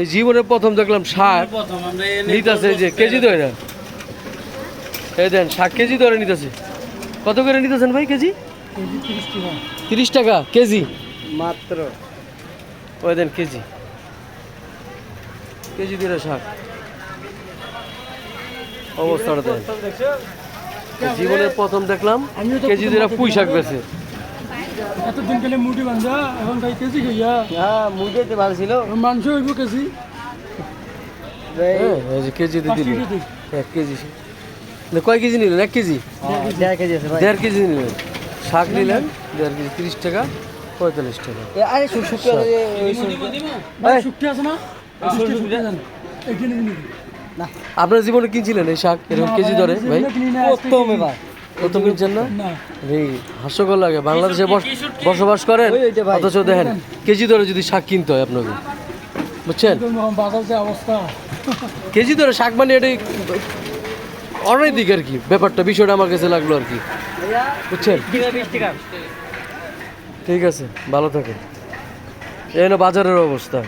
এই জীবনে প্রথম দেখলাম শাক নিতেছে যে কেজি ধরে। না এই দেন শাক কেজি ধরে নিতেছে। কত করে নিতেছেন ভাই কেজি? তিরিশ টাকা। কেজি? মাত্র। ওই দেন কেজি। কেজি ধরে শাক অবস্থাটা দেন। জীবনের প্রথম দেখলাম কেজি ধরে পুঁই শাক বেছে এতদিন গেলে মুটি বান্ধা এখন কেজি খাইয়া। হ্যাঁ ভালো ছিল মাংস হইব কেজি। হ্যাঁ, এই কেজি দিল। এক কেজি। না, কয় কেজি নিলেন? এক কেজি? দেড় কেজি আছে ভাই। দেড় কেজি নিলেন। শাক নিলেন দেড় কেজি তিরিশ টাকা পঁয়তাল্লিশ টাকা। এ, আরে ভাই শুক্তি আছে শুক্তি দেন এখানে না। আপনার জীবনে কিনছিলেন এই শাক? এরকম কেজি ধরে ভাই। এবার না না। এই হাস্যকর লাগে। বাংলাদেশে বস- বসবাস করেন। অথচ দেখেন কেজি ধরে যদি শাক কিনতে হয় আপনাকে। বুঝছেন? কেজি ধরে শাক মানে এটাই অনৈতিক আর কি। ব্যাপারটা বিষয়টা আমার কাছে লাগল আর কি। বুঝছেন? ঠিক আছে ভালো থাকেন। এই বাজারের অবস্থা।